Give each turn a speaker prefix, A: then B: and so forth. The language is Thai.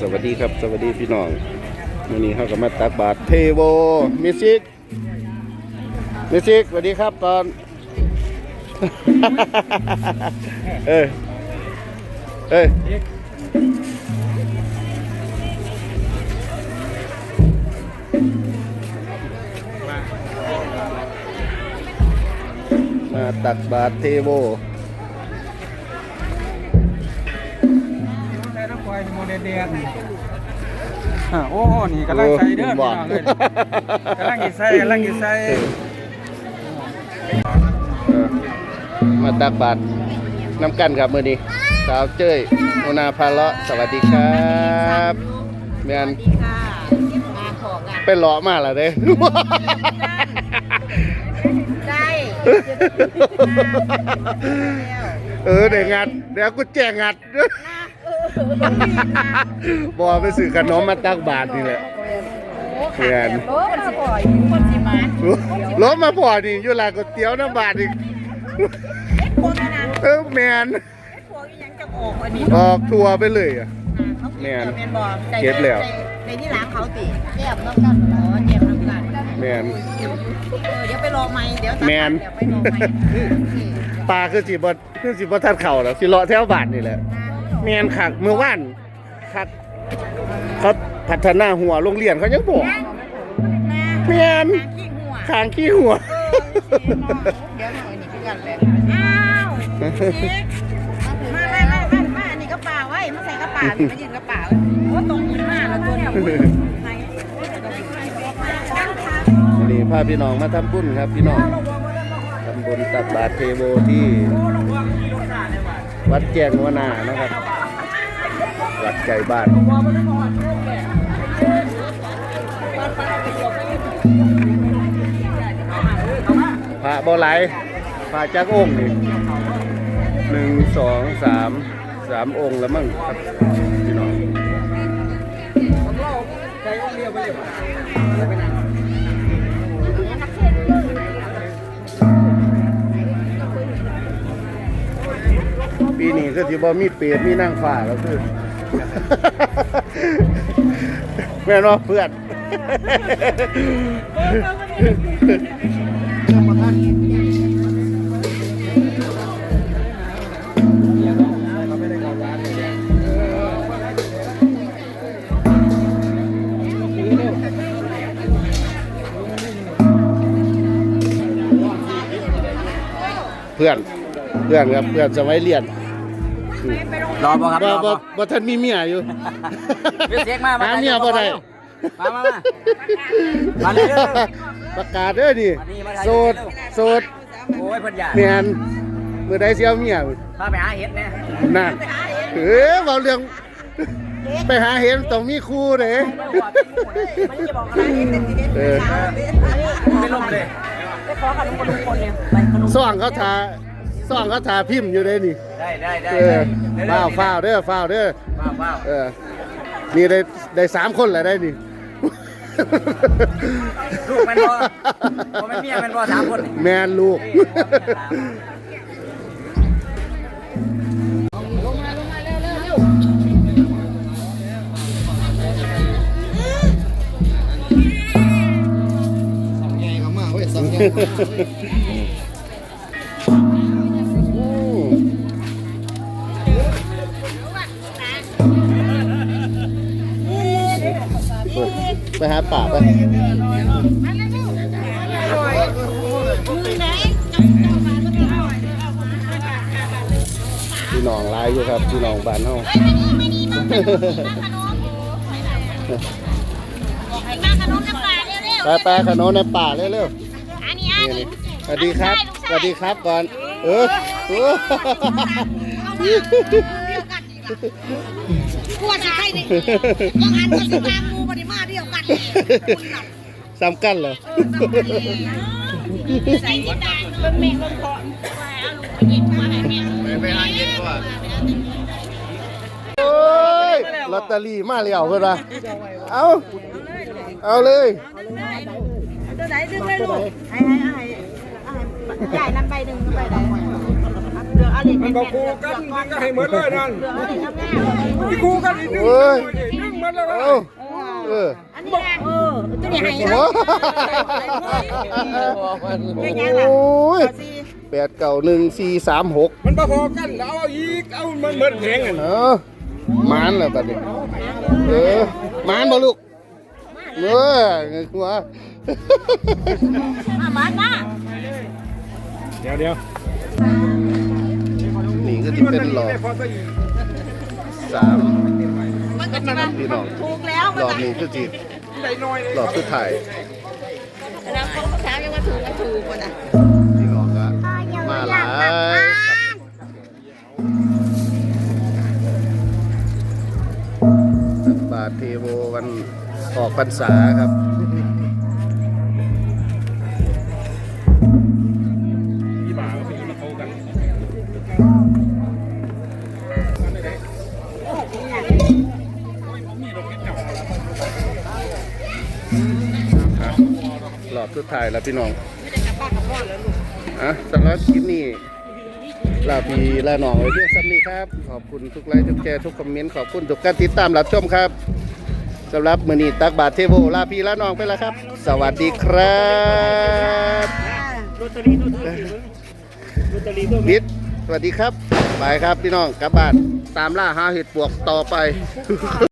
A: สวัสดีครับ สวัสดีพี่น้องวันนี้เขาก็มาตักบาตรเทโวมิซิกมิซิกสวัสดีครับตอน เอ้ยเอ้ยมาตักบาตรเทโว
B: โมเดลเดียนอะโอ้โหนี่กำลังใส่เด้อพี่น้องเลยกำลังกินใส่กำลังกินใส่
A: เออมาตักบาตรน้ำกันครับมือนี้สาวเจ้ยโอนาพาเลาะสวัสดีครับแมน
C: ค่ะมาของอะ
A: เป็นเลาะมาแล้วเด้
C: ได้
A: เออเดี๋ยวงัดเดี๋ยวกูแจงงัด บอไปซื้อขนมมาตักบาทนี่แหละเพื่อน
C: โอ้มันสิปล่อยคนสิมา
A: รถมาพอนี่อยู่ร้านก๋วยเตี๋ยวน้ำบาทอีก
C: พวกนั้นนะ
A: เออแมน
C: พวกยังจะออกอันนี้
A: ออกทัวร์ไปเลยอะ
C: แม่นแม่นบอก
A: เก็บแล้ว
C: ในที่ร้านเขาติแยบน้ำกันอ๋อแยบน้ำกัน
A: แมน
C: เออเดี๋ยวไปรอไหมเดี๋ยว
A: แมน
C: เดี๋ยวไปรอไหม
A: ปลาคือสิบคือสิบทัดเข่าแล้วสิเลาะแถวบาทนี่แหละ แมนขักเมื่อวานขักเขาพัฒนาหัวโรงเรียนเขายังบอกแมน
C: ขี้หัว
A: ขางขี้หัว
C: เดี๋ยวหน่อยนี่คือกันเลยอ้าวมาไม่ไม่ไม่มาอันนี้กระเป๋าไว้มาใส่กระเป๋านี่มายืนกระเป๋าโอ้ตรงนี้มาแล้วตัวเนี่ยไหน
A: วันนี้พาพี่น้องมาทำบุญครับพี่น้องทำบุญตักบาตรเทโวที่ วัดแจ้งวนานะครับวัดไก่บ้านพระบ่ไหลพระจักองค์นี่หนึ่งสองสามสามองค์แล้วมั้งครับ ปีนี้ก็ที่บ่มีเปรตมีนั่งฝ่าแล้วคือ แม่นว่าเพื่อนเพื่อนเพื่อนครับเพื่อนสมัยเรียน
B: รอบ่ครับ
A: บ่
B: รอ
A: บ่
B: บ่
A: บ่ทันมีเมียอยู่
B: เรียกเสียงมามา
A: หาเมียบ่ได้
B: มามามามาเลยเด้อ
A: ประกาศเด้อนี่
B: มานี่มาถ่าย
A: โสดโสด
B: โอ้ยเพิ่นอยาก
A: แม่นมื้อใดสิเอาเมีย
B: พาไปหาเห็ดแน่
A: นั่นเอ้อเว้าเรื่องไปหาเห็นต้องมีครูเด้
C: มันจะบอกอะไรนี่เป็นทีเด็ด
A: เออ
B: ไม่ล่มเลย
C: ไปขอกับลุงคนลุงคนเนี่ยไปขนม
A: ซ่องเขาทา ซ่องเขาทาพิมพ์อยู่เด้นี่
B: ได้ได้ได้
A: เออฟ้าวฟ้าวเด้อฟ้าวเด้อ
B: ว้าวว้าว
A: เออนี่ได้ได้สามคนแหละได้นี่
B: ลูกแม่นบ่บ่แม่นเมียแม่นบ่สามคนนี่
A: แมนลูก ไปหาป่าไปพี่น้องหลายอยู่ครับพี่น้องบ้านเฮาไปไปขนมในป่าเร็ว
C: อันนี้
A: ๆ
C: อัน
A: นี่
C: นี้
A: นี่สวัสดีครับสวัสดีครับก่อนเออเออก
C: ลัวจะใครดิยังหันมาสิตามงูปฏิ มาเดียวกัน
A: ซ้ำกันเหรอ
C: ใส่ที่ตาเป็นเมฆลมคอไปเอาลูกไปยิงมาให้แม่
B: ไปหาเห็ดบ่
A: โอ้ยลอตเตอรี่มาแล้วเพื่อนว่าเอาเอาเลย
C: ตัวไหนดึงเลยลูกให้ให้ให้ใหญ่น้ำใบหนึ่งใบไหนเดือดอะไร
B: มันบ่คู่กันก็ให้หมดเลยนั่น
C: เดือดอะไรน้ำแม่
B: มีคู่กันอีกนึง
A: เอ้ย
C: นึ่ง
B: มันแล้ว
A: เอ้า เออ
C: อันนี้เออตัวนี้ให้
A: โอ้
C: ไม่ยังล่ะ
A: โอ้ย
C: เอาสิ
A: แปดเก้าหนึ่งสี่สามหก
B: มันบ่พอกันเอาอีก เอามันเหมือนแพงอะ
A: เออมานแล้วตอนนี้เออมานบ่ลูกเออหัว
C: มาบ้านมา
B: เดี๋ยวเดี๋ยว
A: นี่ก็จะเป็นหลอดสาม
C: มันก็จะมา
A: พี่น้อง
C: ถูกแล้ว
A: หลอดนี้คือจีหลอดสุดท้าย
C: แล้วเขาก็ถามยังว่าถูกก็ถูกคนอะ
A: พี่น้องก็มาหลายครับตักบาทเทโววันออกพรรษาครับ สุดท้ายแล้วพี่น้องอะสำหรับคลิปนี้ลาพีลาหนองไว้เพียงซ้ำนี้ครับ ขอบคุณทุกไลค์ทุกแชร์ทุกคอมเมนต์ ขอบคุณทุกการติดตามรับชมครับสำหรับมือนี้ตักบาทเทโวลาพีลาหนองไปแล้วครับ สวัสดีครับมิดสวัสดีครับบายครับพี่น้องกลับบ้านตามล่าหาเห็ดปวกต่อไป